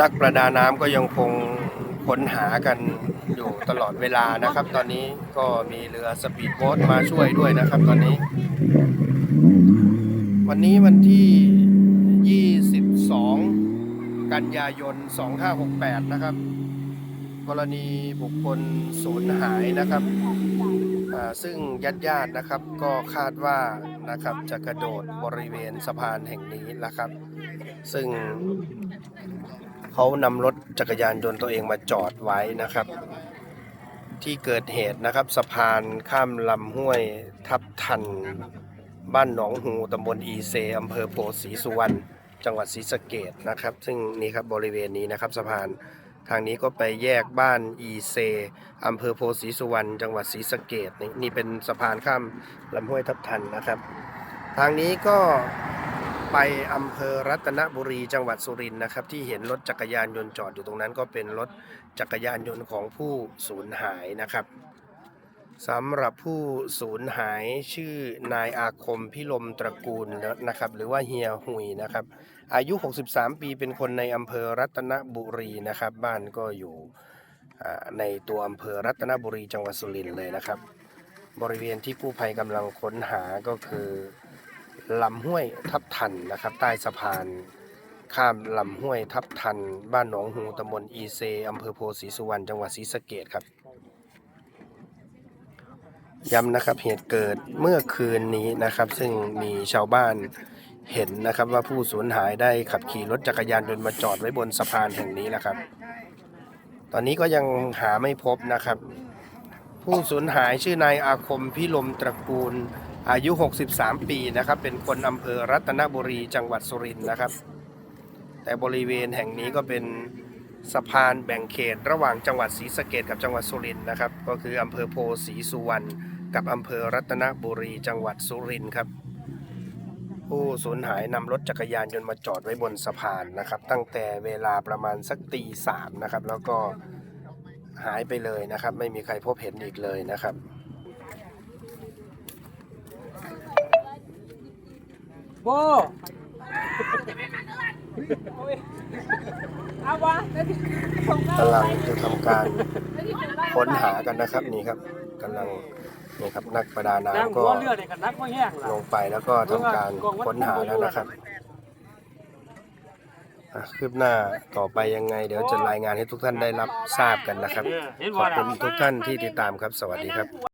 นักประดาน้ำก็ยังคงค้นหากันอยู่ตลอดเวลานะครับ ตอนนี้ก็มีเรือสปีดโบ๊ทมาช่วยด้วยนะครับ ตอนนี้ วันนี้วันที่ 22 กันยายน 2568 นะครับ กรณีบุคคลสูญหายนะครับซึ่งญาติญาติๆนะครับก็คาดว่า นะครับ จะกระโดดบริเวณสะพานแห่งนี้นะครับ ซึ่งเขานำรถจักรยานยนต์ตัวเองมาจอดไว้นะครับ ที่เกิดเหตุนะครับ สะพานข้ามลำห้วยทับทัน บ้านหนองหูตำบลอีเซอำเภอโพธิ์ศรีสุวรรณจังหวัดศรีสะเกดนะครับ ซึ่งนี่ครับบริเวณนี้นะครับสะพาน ทางนี้ก็ไปแยกบ้านอีเซอำเภอโพศรีสุวรรณจังหวัดศรีสะเกดนี่นี่เป็นสะพานข้ามลำห้วยทับทันนะครับ ทางนี้ก็ไปอำเภอรัตนบุรีจังหวัดสุรินทร์นะครับ ที่เห็นรถจักรยานยนต์จอดอยู่ตรงนั้น ก็เป็นรถจักรยานยนต์ของผู้สูญหายนะครับ สำหรับผู้สูญหายชื่อนายอาคมพิลมตระกูลนะครับ หรือว่าเฮียหุยนะครับ อายุ 63 ปีเป็นคนในอำเภอรัตนบุรีนะครับ บ้านก็อยู่ในตัวอำเภอรัตนบุรีจังหวัดสุรินทร์เลยนะครับ บริเวณที่กู้ภัยกำลังค้นหาก็คือลำห้วยทับทันนะครับ ใต้สะพานข้ามลำห้วยทับทัน บ้านหนองหูตำบลอีเซอำเภอโพธิสุวรรณจังหวัดศรีสะเกดครับ ย้ำนะครับเหตุเกิดเมื่อคืนนี้นะครับ ซึ่งมีชาวบ้านเห็นนะครับว่าผู้สูญหายได้ขับขี่รถจักรยานยนต์มาจอดไว้บนสะพานแห่งนี้นะครับ ตอนนี้ก็ยังหาไม่พบนะครับ ผู้สูญหายชื่อนายอาคมพิลมตระกูลอายุ 63 ปีนะครับ เป็นคนอำเภอรัตนบุรีจังหวัดสุรินทร์นะครับ แต่บริเวณแห่งนี้ก็เป็น สะพานแบ่งเขตระหว่างจังหวัดศรีสะเกดกับจังหวัดสุรินทร์นะครับ ก็คืออำเภอโพศรีสุวรรณกับอำเภอรัตนบุรีจังหวัดสุรินทร์ครับ ผู้สูญหายนำรถจักรยานยนต์มาจอดไว้บนสะพานนะครับ ตั้งแต่เวลาประมาณสักตีสามนะครับ แล้วก็หายไปเลยนะครับ ไม่มีใครพบเห็นอีกเลยนะครับโบ เอาวะกำลังจะทำการค้นหากันนะครับนี่ครับกำลังนี่ครับนักประดาน้ำก็ลงไปแล้วก็ทำการค้นหาแล้วนะครับคืบหน้าต่อไปยังไง เดี๋ยวจะรายงานให้ทุกท่านได้รับทราบกันนะครับ ขอบคุณทุกท่านที่ติดตามครับ สวัสดีครับ